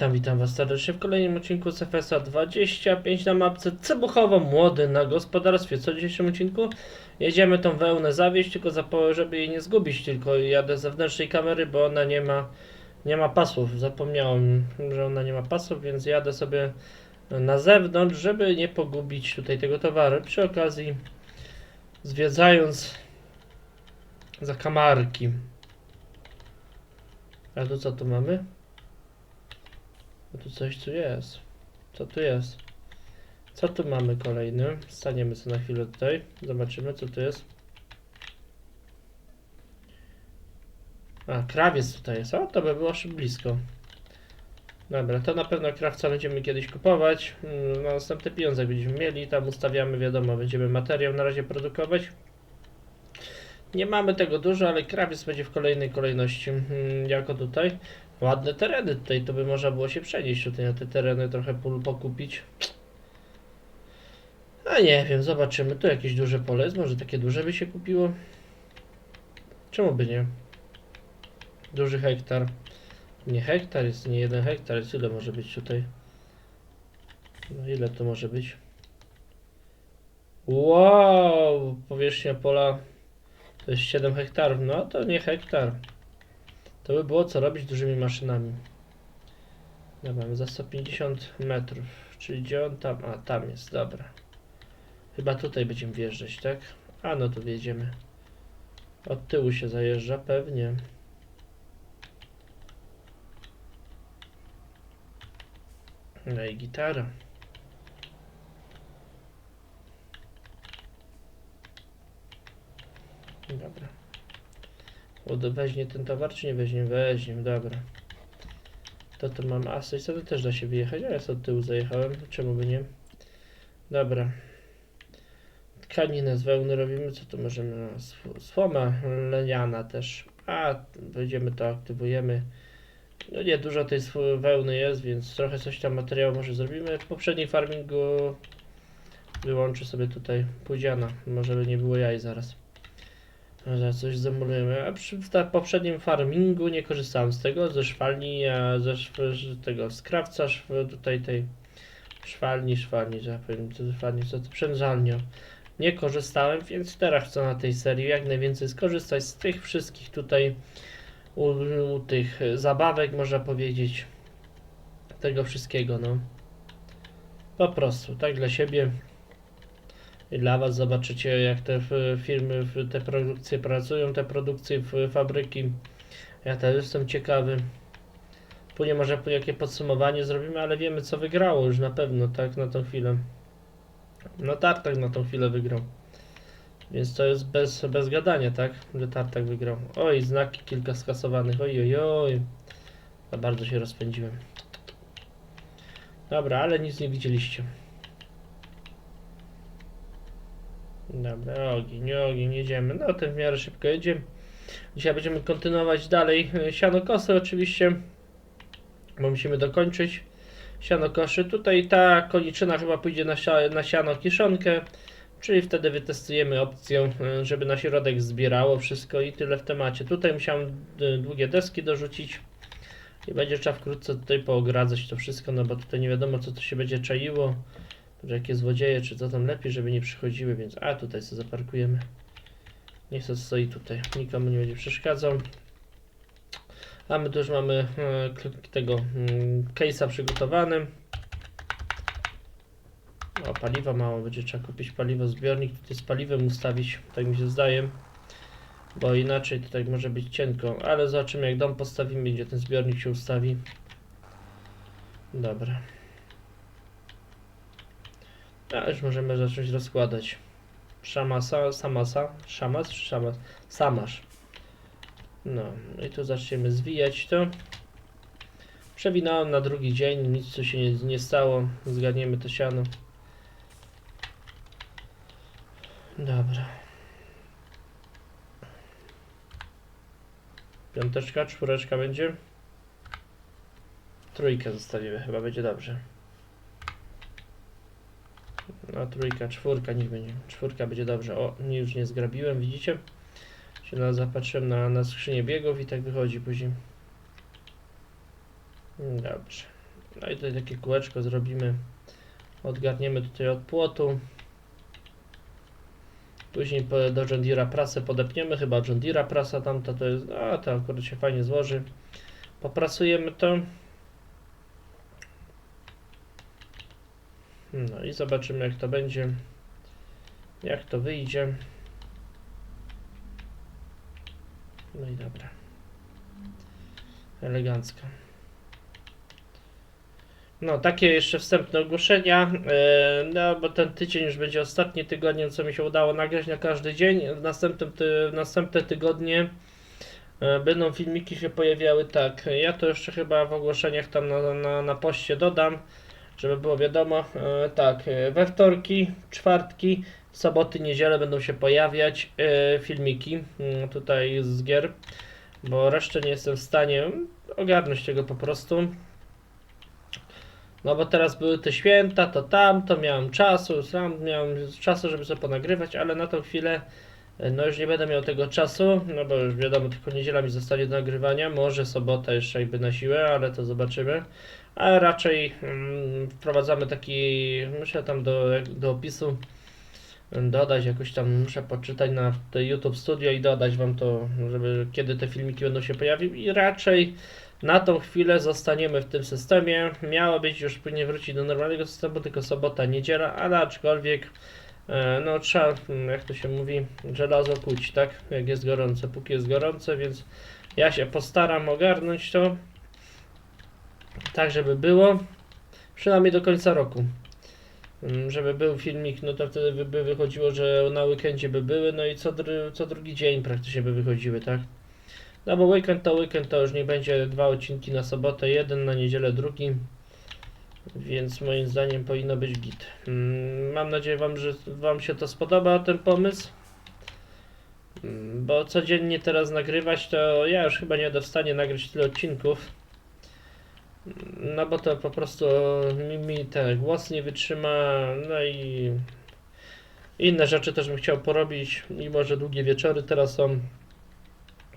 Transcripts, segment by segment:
Witam, witam Was serdecznie w kolejnym odcinku z FSA 25 na mapce Cebuchowo Młody na gospodarstwie. Co w dzisiejszym odcinku? Jedziemy tą wełnę zawieźć, tylko zapo- żeby jej nie zgubić, tylko jadę z zewnętrznej kamery, bo ona nie ma, nie ma pasów. Zapomniałem, że ona nie ma pasów, więc jadę sobie na zewnątrz, żeby nie pogubić tutaj tego towaru. Przy okazji zwiedzając zakamarki. A tu co tu mamy? Bo tu coś tu jest. Co tu jest? Co tu mamy kolejny? Staniemy sobie na chwilę tutaj. Zobaczymy co tu jest. A, krawiec tutaj jest. O, to by było blisko. Dobra, to na pewno krawca będziemy kiedyś kupować. Mm, Na następne pieniądze będziemy mieli. Tam ustawiamy, wiadomo, będziemy materiał na razie produkować. Nie mamy tego dużo, ale krawiec będzie w kolejnej kolejności. Mm, Jako tutaj. Ładne tereny tutaj, to by można było się przenieść tutaj na te tereny, trochę pól pokupić. A nie wiem, zobaczymy. Tu jakieś duże pole jest, może takie duże by się kupiło? Czemu by nie? Duży hektar. Nie hektar jest, nie jeden hektar jest. Ile może być tutaj? No ile to może być? Wow! Powierzchnia pola to jest 7 hektarów. No to nie hektar. To by było co robić dużymi maszynami. Dobra, za 150 metrów. Czyli gdzie on tam? A, tam jest, dobra. Chyba tutaj będziemy wjeżdżać, tak? A, no tu wjedziemy. Od tyłu się zajeżdża, pewnie. No i gitara. Dobra. Weźmie ten towar, czy nie weźmie? Weźmie, dobra. To tu mam asy, co to też da się wyjechać, a ja sobie od tyłu zajechałem, czemu by nie? Dobra. Tkaninę z wełny robimy, co tu możemy? No, Słoma leniana też. A, będziemy to aktywujemy. No nie, dużo tej wełny jest, więc trochę coś tam materiału może zrobimy. W poprzednim farmingu wyłączę sobie tutaj pudziana, może by nie było jaj zaraz. Że coś zamulujemy. A przy w poprzednim farmingu nie korzystałem z tego, ze szwalni, ze szw- tego skrawca, szw- tutaj tej szwalni, szwalni, że ja powiem, co szwalni, co to przężalnia. Nie korzystałem, więc teraz chcę na tej serii jak najwięcej skorzystać z tych wszystkich tutaj u, u tych zabawek, można powiedzieć. Tego wszystkiego, no. Po prostu, tak dla siebie dla Was zobaczycie jak te firmy, te produkcje pracują, te produkcje, w fabryki. Ja też jestem ciekawy. Później może jakie podsumowanie zrobimy, ale wiemy co wygrało już na pewno, tak, na tą chwilę. No Tartak na tą chwilę wygrał. Więc to jest bez, bez gadania, tak, że Tartak wygrał. Oj, znaki kilka skasowanych, oj, oj, oj. Za bardzo się rozpędziłem. Dobra, ale nic nie widzieliście. Dobra, ogień, ogień, jedziemy. No, ten w miarę szybko jedzie. Dzisiaj będziemy kontynuować dalej e, siano kosy oczywiście, bo musimy dokończyć siano koszy. Tutaj ta koniczyna chyba pójdzie na, na siano kiszonkę, czyli wtedy wytestujemy opcję, e, żeby na środek zbierało wszystko i tyle w temacie. Tutaj musiałem długie deski dorzucić i będzie trzeba wkrótce tutaj poogradzać to wszystko, no bo tutaj nie wiadomo co tu się będzie czaiło. Że jakie złodzieje, czy co tam lepiej, żeby nie przychodziły, więc a tutaj sobie zaparkujemy. Niech sobie stoi tutaj, nikomu nie będzie przeszkadzał. A my tu już mamy e, tego mm, case'a przygotowany. O, paliwa mało, będzie trzeba kupić paliwo, zbiornik tutaj z paliwem ustawić, tak mi się zdaje. Bo inaczej tutaj może być cienko, ale zobaczymy jak dom postawimy, gdzie ten zbiornik się ustawi. Dobra. A już możemy zacząć rozkładać. Szamasa, samasa, szamas czy szamas? Samasz. No i tu zaczniemy zwijać to. Przewinąłem na drugi dzień, nic tu się nie, nie stało. Zgadniemy to siano. Dobra. Piąteczka, czwóreczka będzie. Trójkę zostawimy, chyba będzie dobrze. No trójka, czwórka niech będzie. Czwórka będzie dobrze. O, nie, już nie zgrabiłem, widzicie? Się na, zapatrzyłem na, na skrzynię biegów i tak wychodzi później. Dobrze. No i tutaj takie kółeczko zrobimy. Odgarniemy tutaj od płotu. Później do John Deere'a prasę podepniemy, chyba John Deere'a prasa tamta to jest, a to akurat się fajnie złoży. Poprasujemy to. No i zobaczymy jak to będzie. Jak to wyjdzie. No i dobra. Elegancko. No, takie jeszcze wstępne ogłoszenia. e, No, bo ten tydzień już będzie ostatni tygodniem, co mi się udało nagrać na każdy dzień. W następnym ty, w następne tygodnie e, będą filmiki się pojawiały tak. Ja to jeszcze chyba w ogłoszeniach tam na, na, na poście dodam, żeby było wiadomo. E, Tak, e, we wtorki, czwartki, soboty, niedzielę będą się pojawiać e, filmiki mm, tutaj z gier, bo resztę nie jestem w stanie ogarnąć tego po prostu. No bo teraz były te święta, to tamto, miałem czasu, sam miałem czasu, żeby sobie ponagrywać, ale na tą chwilę no już nie będę miał tego czasu, no bo już wiadomo, tylko niedziela mi zostanie do nagrywania, może sobota jeszcze jakby na siłę, ale to zobaczymy. A raczej mm, wprowadzamy taki, muszę tam do, do opisu dodać, jakoś tam muszę poczytać na YouTube Studio i dodać wam to, żeby kiedy te filmiki będą się pojawiły i raczej na tą chwilę zostaniemy w tym systemie. Miało być już później wrócić do normalnego systemu, tylko sobota, niedziela, ale aczkolwiek e, no trzeba, mm, jak to się mówi, żelazo kuć, tak? Jak jest gorące, póki jest gorące, więc ja się postaram ogarnąć to tak, żeby było przynajmniej do końca roku. Mm, Żeby był filmik, no to wtedy by- wychodziło, że na weekendzie by były, no i co, co drugi dzień praktycznie by wychodziły, tak? No bo weekend to weekend, to już nie będzie dwa odcinki na sobotę, jeden na niedzielę, drugi. Więc moim zdaniem powinno być git. Mm, Mam nadzieję wam, że wam się to spodoba, ten pomysł. Mm, Bo codziennie teraz nagrywać, to ja już chyba nie będę w stanie nagrać tyle odcinków. No bo to po prostu mi, mi ten głos nie wytrzyma, no i inne rzeczy też bym chciał porobić, mimo że długie wieczory teraz są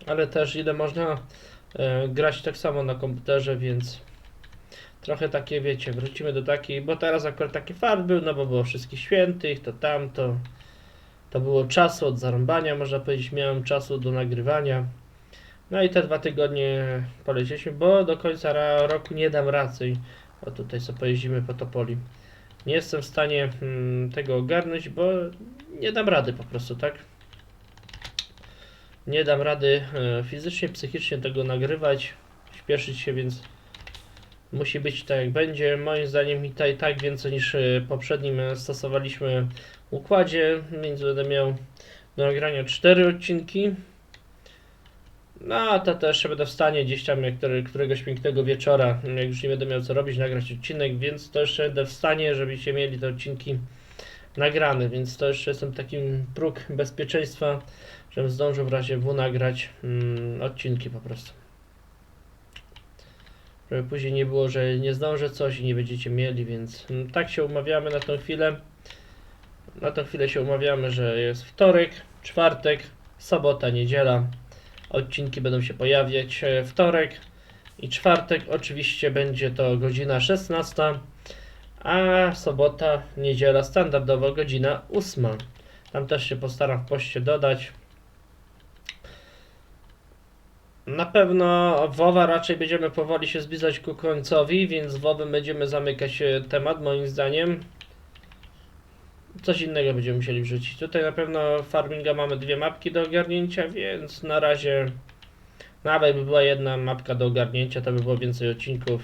ale też ile można e, grać tak samo na komputerze, więc trochę takie wiecie, wrócimy do takiej, bo teraz akurat taki fart był, no bo było wszystkich świętych, to tamto, to było czasu od zarąbania, można powiedzieć, miałem czasu do nagrywania. No i te dwa tygodnie polecieliśmy, bo do końca roku nie dam racji. O tutaj sobie pojeździmy po Topoli. Nie jestem w stanie mm, tego ogarnąć, bo nie dam rady po prostu, tak? Nie dam rady e, fizycznie, psychicznie tego nagrywać, śpieszyć się, więc musi być tak jak będzie. Moim zdaniem i tak, i tak więcej niż e, poprzednim e, stosowaliśmy układzie, więc będę miał do nagrania 4 odcinki. No, to też będę w stanie gdzieś tam który, któregoś pięknego wieczora, jak już nie będę miał co robić, nagrać odcinek, więc to jeszcze będę w stanie, żebyście mieli te odcinki nagrane, więc to jeszcze jestem takim próg bezpieczeństwa, żebym zdążył w razie W nagrać mm, odcinki po prostu. Żeby później nie było, że nie zdążę coś i nie będziecie mieli, więc mm, tak się umawiamy na tą chwilę. Na tą chwilę się umawiamy, że jest wtorek, czwartek, sobota, niedziela. Odcinki będą się pojawiać e, wtorek i czwartek. Oczywiście będzie to godzina 16, a sobota, niedziela standardowo godzina 8. Tam też się postaram w poście dodać. Na pewno WoWa raczej będziemy powoli się zbliżać ku końcowi, więc WoWem będziemy zamykać e, temat moim zdaniem. Coś innego będziemy musieli wrzucić. Tutaj na pewno farminga mamy dwie mapki do ogarnięcia, więc na razie nawet by była jedna mapka do ogarnięcia, to by było więcej odcinków.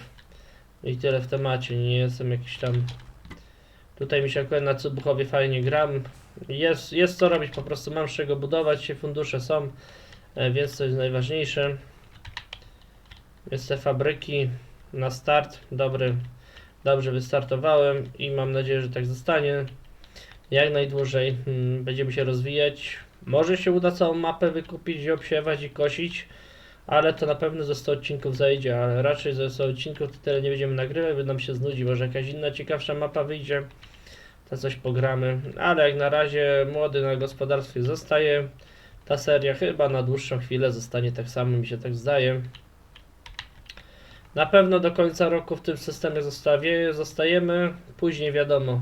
I tyle w temacie, nie jestem jakiś tam... Tutaj mi się akurat na Cubuchowie fajnie gram. Jest, jest co robić, po prostu mam z czego budować się, fundusze są, e, więc to jest najważniejsze. Więc te fabryki na start, dobry, dobrze wystartowałem i mam nadzieję, że tak zostanie. Jak najdłużej mm, będziemy się rozwijać. Może się uda całą mapę wykupić obsiewać i kosić, ale to na pewno ze 100 odcinków zajdzie, ale raczej ze 100 odcinków to tyle nie będziemy nagrywać, bo nam się znudzi, może jakaś inna ciekawsza mapa wyjdzie, to coś pogramy, ale jak na razie młody na gospodarstwie zostaje, ta seria chyba na dłuższą chwilę zostanie tak samo, mi się tak zdaje. Na pewno do końca roku w tym systemie zostawię, zostajemy, później wiadomo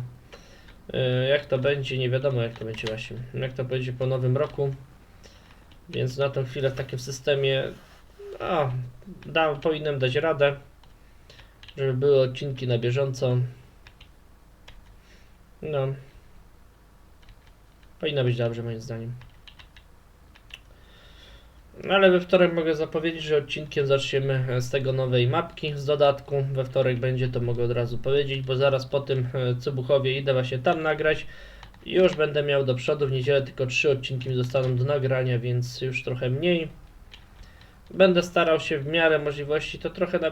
jak to będzie, nie wiadomo jak to będzie właśnie, jak to będzie po nowym roku. Więc na tą chwilę w takim systemie a, da, powinienem dać radę, żeby były odcinki na bieżąco. No. Powinno być dobrze moim zdaniem. No, Ale we wtorek mogę zapowiedzieć, że odcinkiem zaczniemy z tego nowej mapki, z dodatku. We wtorek będzie, to mogę od razu powiedzieć, bo zaraz po tym e, Cybuchowie idę właśnie tam nagrać. Już będę miał do przodu w niedzielę tylko trzy odcinki mi zostaną do nagrania, więc już trochę mniej. Będę starał się w miarę możliwości to trochę na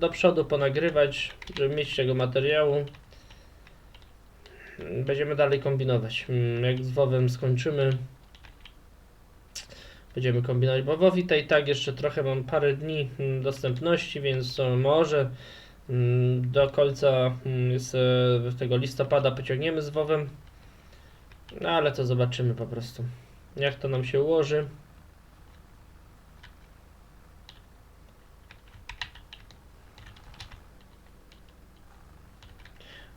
do przodu ponagrywać, żeby mieć tego materiału. Będziemy dalej kombinować. Mm, Jak z WoWem skończymy, będziemy kombinować. Bo WoW i tak, jeszcze trochę mam parę dni mm, dostępności, więc e, może mm, do końca mm, jest, e, tego listopada pociągniemy z WoWem. No ale to zobaczymy po prostu. Jak to nam się ułoży.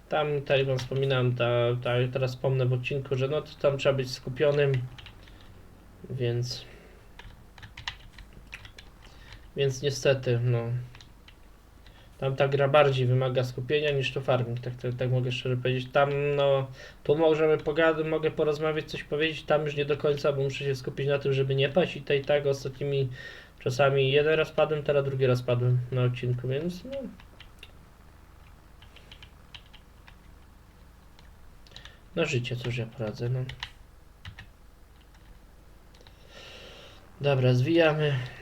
Tam, tak jak wam wspominałem, ta, ta, teraz wspomnę w odcinku, że no to tam trzeba być skupionym, więc więc niestety, no tam ta gra bardziej wymaga skupienia niż to farming, tak, tak, tak mogę szczerze powiedzieć. Tam no, tu możemy pogadać, mogę porozmawiać, coś powiedzieć, tam już nie do końca, bo muszę się skupić na tym, żeby nie paść i tej tak ostatnimi czasami jeden raz padłem, teraz drugi raz padłem na odcinku, więc no. No życie, cóż ja poradzę, no. Dobra, zwijamy.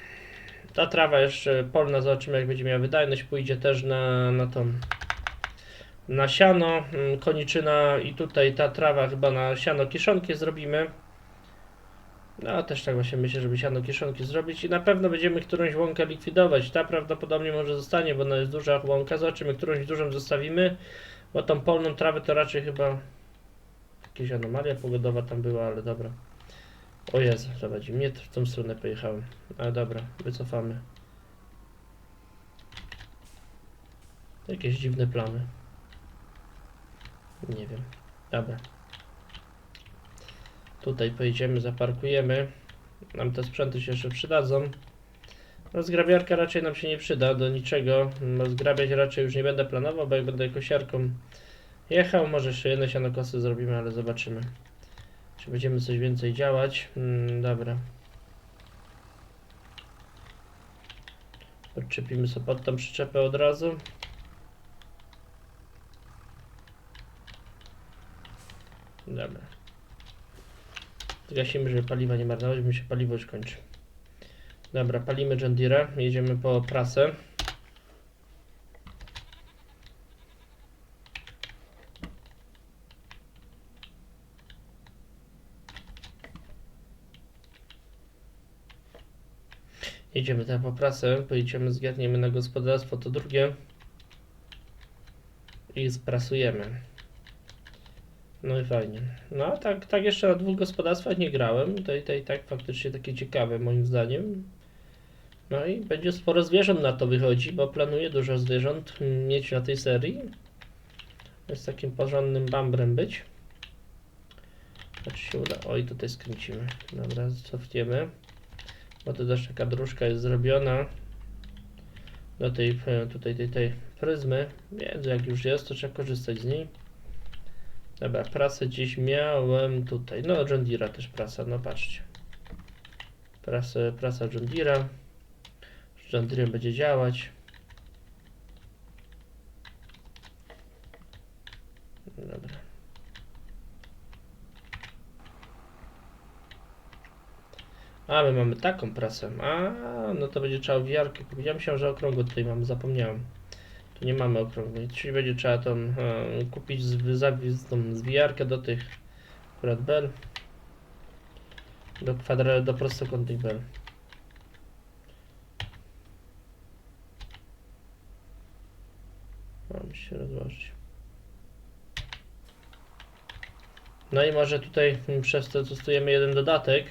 Ta trawa jeszcze polna, zobaczymy jak będzie miała wydajność, pójdzie też na, na tą na siano, mm, koniczyna i tutaj ta trawa chyba na siano kiszonki zrobimy. No też tak właśnie myślę, żeby siano kiszonki zrobić i na pewno będziemy którąś łąkę likwidować. Ta prawdopodobnie może zostanie, bo ona jest duża łąka. Zobaczymy, którąś dużą zostawimy, bo tą polną trawę to raczej chyba jakaś anomalia pogodowa tam była, ale dobra. O Jezu, prowadzi mnie w tą stronę pojechałem. Ale dobra, wycofamy. Jakieś dziwne plany. Nie wiem. Dobra. Tutaj pojedziemy, zaparkujemy. Nam te sprzęty się jeszcze przydadzą. Rozgrabiarka raczej nam się nie przyda do niczego. Rozgrabiać raczej już nie będę planował, bo jak będę kosiarką jechał, może jeszcze jedne sianokosy zrobimy, ale zobaczymy. Czy będziemy coś więcej działać? Mm, dobra. Odczepimy sobie pod tą przyczepę od razu. Dobra. Zgasimy, żeby paliwa nie marnować, bo mi się paliwo już kończy. Dobra, palimy John Deere, jedziemy po prasę. Jedziemy tam po prasę, pojedziemy, zgarniemy na gospodarstwo to drugie i sprasujemy. No i fajnie. No tak, tak jeszcze na dwóch gospodarstwach nie grałem. To i, tak faktycznie takie ciekawe moim zdaniem. No i będzie sporo zwierząt na to wychodzi, bo planuję dużo zwierząt mieć na tej serii. Z takim porządnym bambrem być. Znaczy się uda. Oj, tutaj skręcimy. Dobra, cofniemy. Bo to też taka dróżka jest zrobiona do tej, e, tutaj tej, tej pryzmy, więc jak już jest, to trzeba korzystać z niej. Dobra, prasę gdzieś miałem tutaj, no John Deere'a też prasa, no patrzcie. Prasę, prasa John Deere'a. John Deere'em będzie działać. Dobra. A, my mamy taką prasę. A, no to będzie trzeba wiarkę. Ja myślałem, że okrągłą tutaj mamy, zapomniałem. Tu nie mamy okrągłej, czyli będzie trzeba tą e, kupić z, z, tą zwijarkę do tych akurat bel. Do kwadra, do prostokątnych bel. Mam się rozłożyć. No i może tutaj mm, przez to testujemy jeden dodatek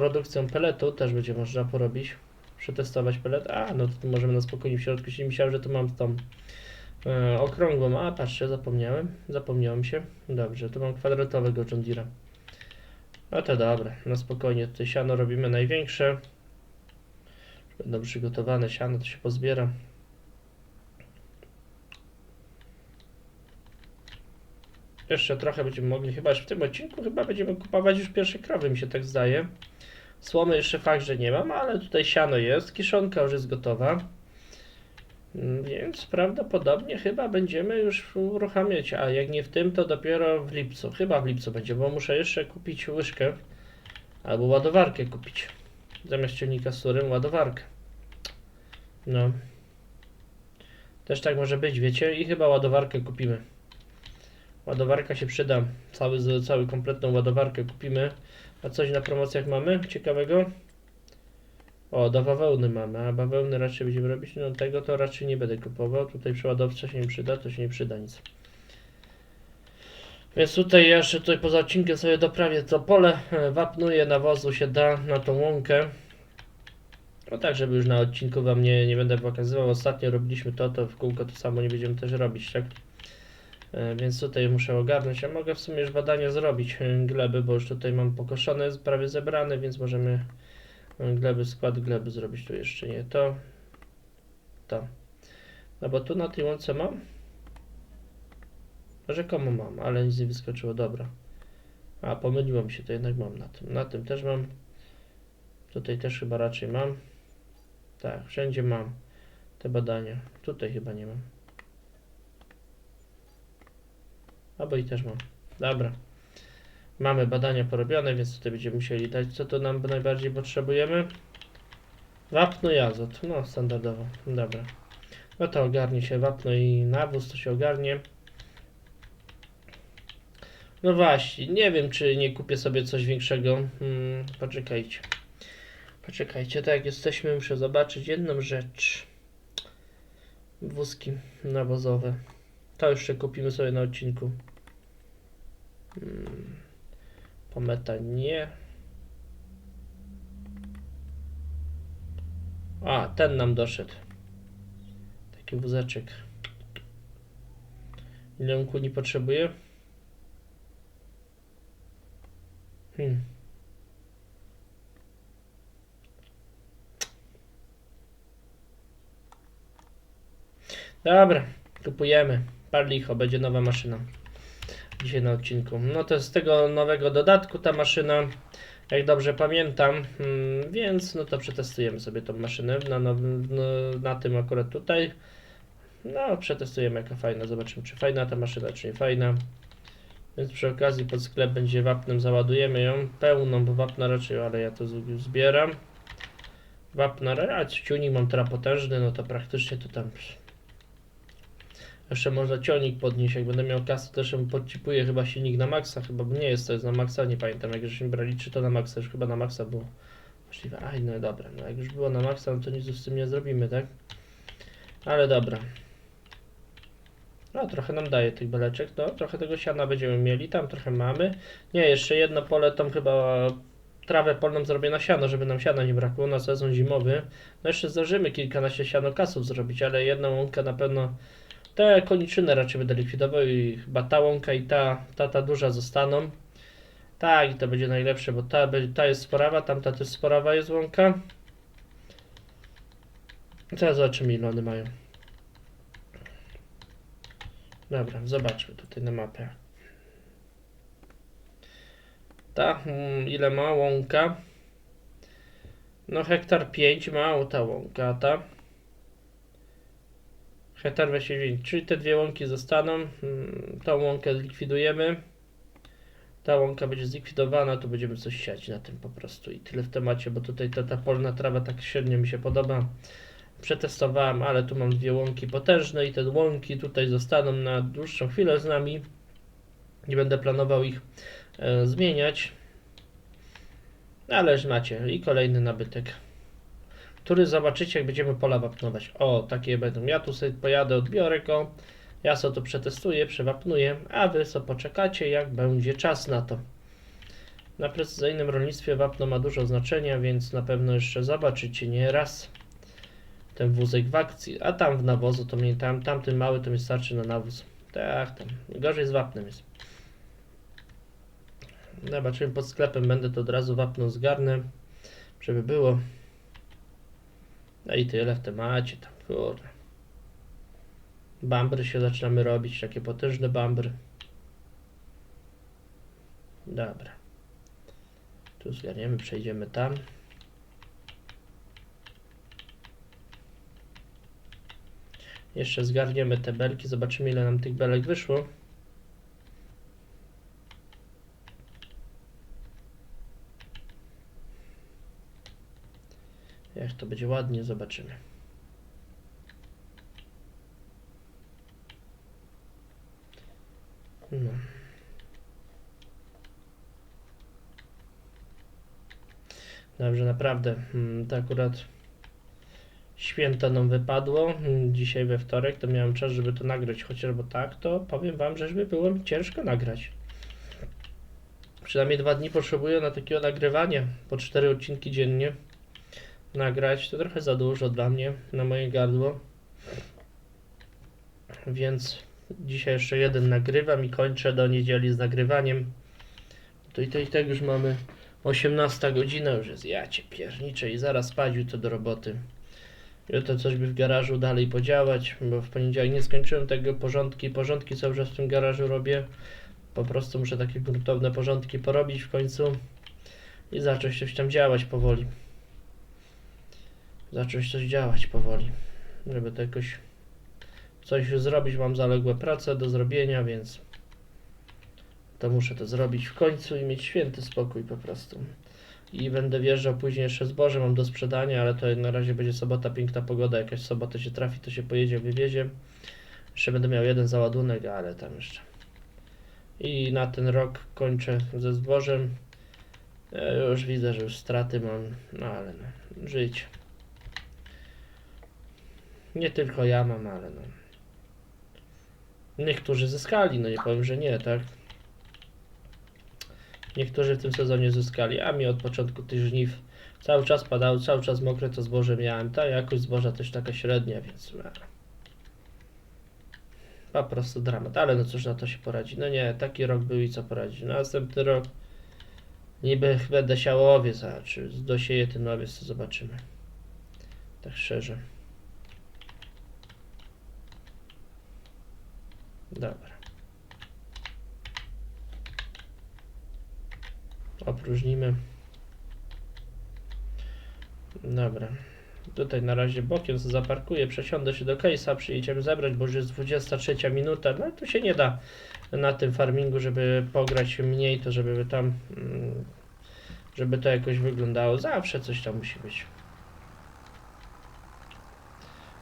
produkcją peletu też będzie można porobić Przetestować pelet. A, no to możemy na spokojnie w środku się myślałem, że tu mam tą e, okrągłą. A, patrzcie, zapomniałem. Zapomniałem się. Dobrze, tu mam kwadratowego John Deere'a. No to dobra, na spokojnie. Tutaj siano robimy największe. Będą przygotowane siano, to się pozbiera. Jeszcze trochę będziemy mogli, chyba już w tym odcinku chyba będziemy kupować już pierwsze krowy, mi się tak zdaje. Słomy jeszcze fakt, że nie mam, ale tutaj siano jest, kiszonka już jest gotowa. Mm, Więc prawdopodobnie chyba będziemy już uruchamiać, a jak nie w tym, to dopiero w lipcu. Chyba w lipcu będzie, bo muszę jeszcze kupić łyżkę albo ładowarkę kupić. Zamiast ciągnika z surem ładowarkę. No. Też tak może być, wiecie? I chyba ładowarkę kupimy. Ładowarka się przyda. Cały, cały kompletną ładowarkę kupimy. A coś na promocjach mamy ciekawego? O, do bawełny mamy, a bawełny raczej będziemy robić. No tego to raczej nie będę kupował. Tutaj przeładowca się nie przyda, to się nie przyda nic. Więc tutaj jeszcze tutaj poza odcinkiem sobie doprawię to pole, e, wapnuję, nawozu się da na tą łąkę. No tak, żeby już na odcinku wam nie, nie będę pokazywał. Ostatnio robiliśmy to, to w kółko to samo nie będziemy też robić, tak? E, Więc tutaj muszę ogarnąć. Ja mogę w sumie już badania zrobić e, gleby, bo już tutaj mam pokoszone, prawie zebrane, więc możemy e, gleby, skład gleby zrobić. Tu jeszcze nie to. To. No bo tu na tej łące mam. Rzekomo mam, ale nic nie wyskoczyło. Dobra. A, pomyliło mi się, to jednak mam na tym. Na tym też mam. Tutaj też chyba raczej mam. Tak, wszędzie mam te badania. Tutaj chyba nie mam. Albo i też mam. Dobra. Mamy badania porobione, więc tutaj będziemy musieli dać, co to nam najbardziej potrzebujemy. Wapno i azot. No, standardowo. Dobra. No to ogarnie się wapno i nawóz, to się ogarnie. No właśnie, nie wiem, czy nie kupię sobie coś większego. Hmm, poczekajcie. Poczekajcie, tak jak jesteśmy, muszę zobaczyć jedną rzecz. Wózki nawozowe. To jeszcze kupimy sobie na odcinku. Hmm. Pometa nie. A, ten nam doszedł. Taki wózeczek. Ile on kuni potrzebuje? Hmm. Dobra, kupujemy. Parlicho, będzie nowa maszyna. Dzisiaj na odcinku. No to z tego nowego dodatku ta maszyna, jak dobrze pamiętam, mm, więc no to przetestujemy sobie tą maszynę na, no, na tym akurat tutaj. No, przetestujemy jaka fajna, zobaczymy czy fajna ta maszyna, czy nie fajna. Więc przy okazji pod sklep będzie wapnem, załadujemy ją pełną, bo wapna raczej, ale ja to zbieram. Wapna, a ciunik mam teraz potężny, no to praktycznie to tam jeszcze można ciągnik podnieść, jak będę miał kasę, to jeszcze podcipuję chyba silnik na maksa, chyba nie jest to jest na maksa, nie pamiętam, jak żeśmy brali, czy to na maksa, już chyba na maksa było. Możliwe, aj no dobra, no jak już było na maksa, no to nic z tym nie zrobimy, tak? Ale dobra. No trochę nam daje tych beleczek, no trochę tego siana będziemy mieli, tam trochę mamy. Nie, jeszcze jedno pole, tam chyba trawę polną zrobię na siano, żeby nam siana nie brakło na sezon zimowy. No jeszcze zdążymy kilkanaście sianokasów zrobić, ale jedną łąkę na pewno te koniczyny raczej będę likwidował i chyba ta łąka i ta, ta, ta duża zostaną. Tak, i to będzie najlepsze, bo ta, ta jest sporawa, tamta też sporawa jest łąka. Teraz zobaczymy ile one mają. Dobra, zobaczmy tutaj na mapę. Ta, mm, ile ma łąka? No hektar 5 ma ta łąka, ta? Hektar 29, czyli te dwie łąki zostaną. Mm, Tą łąkę zlikwidujemy. Ta łąka będzie zlikwidowana, tu będziemy coś siać na tym po prostu i tyle w temacie, bo tutaj ta, ta polna trawa tak średnio mi się podoba. Przetestowałem, ale tu mam dwie łąki potężne i te łąki tutaj zostaną na dłuższą chwilę z nami. Nie będę planował ich e, zmieniać. Ależ macie i kolejny nabytek który zobaczycie, jak będziemy pola wapnować. O, takie będą. Ja tu sobie pojadę, odbiorę go. Ja sobie to przetestuję, przewapnuję, a wy sobie poczekacie, jak będzie czas na to. Na precyzyjnym rolnictwie wapno ma dużo znaczenia, więc na pewno jeszcze zobaczycie nie raz ten wózek w akcji. A tam w nawozu to mnie tam, tamten mały to mi starczy na nawóz. Tak, tam. Gorzej z wapnem jest. Zobaczymy pod sklepem, będę to od razu wapno zgarnę, żeby było. No i tyle w temacie tam, kurde. Bambry się zaczynamy robić, takie potężne bambry. Dobra. Tu zgarniemy, przejdziemy tam. Jeszcze zgarniemy te belki, zobaczymy ile nam tych belek wyszło. Jak to będzie ładnie, zobaczymy. No. Dobrze, naprawdę. mm, To akurat święto nam wypadło. mm, Dzisiaj we wtorek to miałem czas, żeby to nagrać. Chociaż bo tak, to powiem wam, że by było mi ciężko nagrać. Przynajmniej dwa dni potrzebuję na takiego nagrywania. Po cztery odcinki dziennie nagrać. To trochę za dużo dla mnie, na moje gardło. Więc dzisiaj jeszcze jeden nagrywam i kończę do niedzieli z nagrywaniem. To i to tak już mamy 18 godzina, już jest ja cię pierniczę i zaraz spać jutro do roboty. Jutro coś by w garażu dalej podziałać, bo w poniedziałek nie skończyłem tego porządki. Porządki cały czas w tym garażu robię. Po prostu muszę takie gruntowne porządki porobić w końcu i zacząć coś tam działać powoli zacząć coś działać powoli, żeby to jakoś coś zrobić. Mam zaległe prace do zrobienia, więc to muszę to zrobić w końcu i mieć święty spokój po prostu. I będę wjeżdżał później jeszcze zboże mam do sprzedania, ale to na razie będzie sobota, piękna pogoda, jakaś sobota się trafi, to się pojedzie, wywiezie. Jeszcze będę miał jeden załadunek, ale tam jeszcze. I na ten rok kończę ze zbożem. Ja już widzę, że już straty mam, no ale no, życie. Nie tylko ja mam, ale no. Niektórzy zyskali, no nie powiem, że nie, tak? Niektórzy w tym sezonie zyskali, a mi od początku tych żniw cały czas padało, cały czas mokre to zboże miałem. Ta jakość zboża też taka średnia, więc no. po prostu dramat, ale no cóż na to się poradzi. No nie, taki rok był i co poradzi. Następny rok niby będę siał owiec, a czy dosieję ten owiec, to zobaczymy. Tak szczerze. Dobra. Opróżnimy. Dobra. Tutaj na razie bokiem zaparkuję, przesiądę się do case'a, przyjedziemy zebrać, bo już jest 23 minuta. No tu się nie da na tym farmingu, żeby pograć mniej, to żeby tam, mm, żeby to jakoś wyglądało. Zawsze coś tam musi być.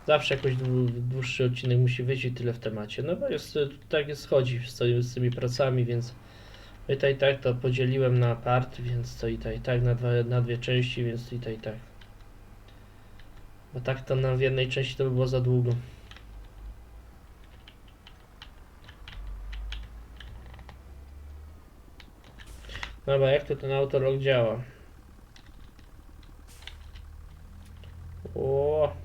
Zawsze jakoś dłu- dłuższy odcinek musi wyjść i tyle w temacie. No bo jest, tak jest chodzi z, z tymi pracami, więc i tak i tak to podzieliłem na part, więc to i tak i tak na, dwa, na dwie części, więc to i tak i tak. Bo tak to na w jednej części to by było za długo. Dobra, jak to ten autolog działa? O,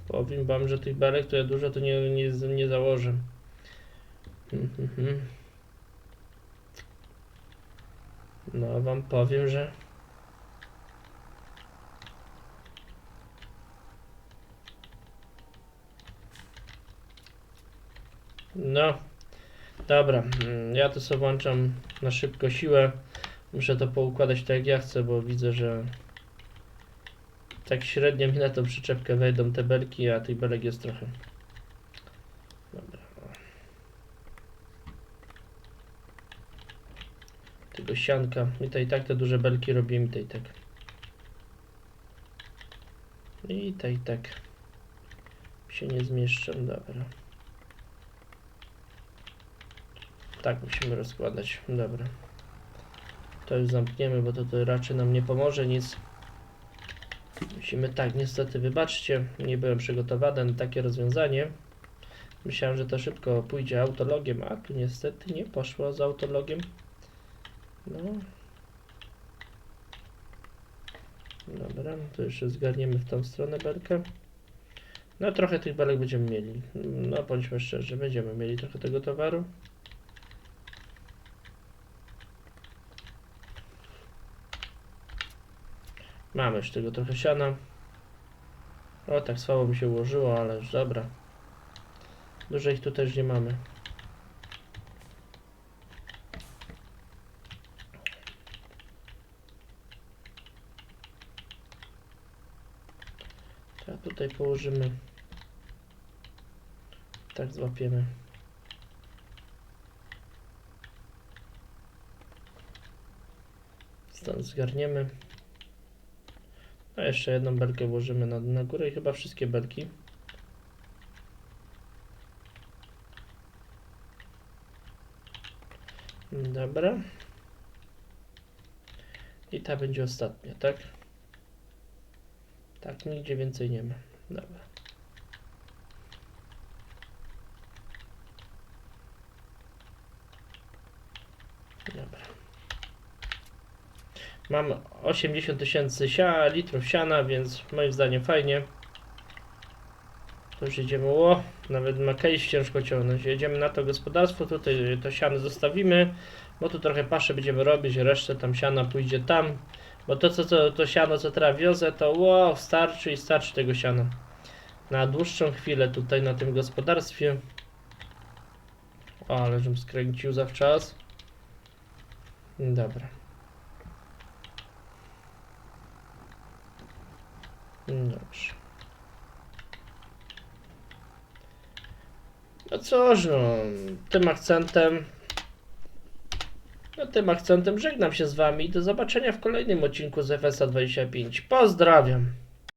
powiem że tych belek ja dużo to nie, nie, nie założę. No, wam powiem, że. No, dobra, mm, ja to sobie włączam na szybko siłę. Muszę to poukładać tak jak ja chcę, bo widzę, że tak średnio mi na tą przyczepkę wejdą te belki, a tych belek jest trochę. Dobra. Tego sianka. I to i tak te duże belki robię i to i tak. I to i tak. Się nie zmieszczą, dobra. Tak musimy rozkładać, dobra. To już zamkniemy, bo to, to raczej nam nie pomoże nic. Musimy tak, niestety, wybaczcie, nie byłem przygotowany na takie rozwiązanie. Myślałem, że to szybko pójdzie autologiem, a tu niestety nie poszło z autologiem. No. Dobra, to jeszcze zgarniemy w tą stronę belkę. No trochę tych belek będziemy mieli. No bądźmy szczerzy, będziemy mieli trochę tego towaru. Mamy już tego trochę siana. O, tak słabo mi się ułożyło, ale już dobra. Dużo ich tu też nie mamy. A tutaj położymy. Tak złapiemy. Stąd zgarniemy. A jeszcze jedną belkę włożymy na, na górę i chyba wszystkie belki. Dobra. I ta będzie ostatnia, tak? Tak, nigdzie więcej nie ma. Dobra. Mam 80 tysięcy litrów siana, więc moim zdaniem fajnie. To już jedziemy, o, nawet ma case ciężko ciągnąć. Jedziemy na to gospodarstwo, tutaj to siano zostawimy, bo tu trochę paszę będziemy robić, resztę tam siana pójdzie tam. Bo to, co, co to siano, co teraz wiozę, to wow, starczy i starczy tego siana. Na dłuższą chwilę tutaj na tym gospodarstwie. O, ale żebym skręcił zawczas. Dobra. Dobrze. No cóż, no, tym akcentem no tym akcentem żegnam się z Wami do zobaczenia w kolejnym odcinku z FSA 25. Pozdrawiam!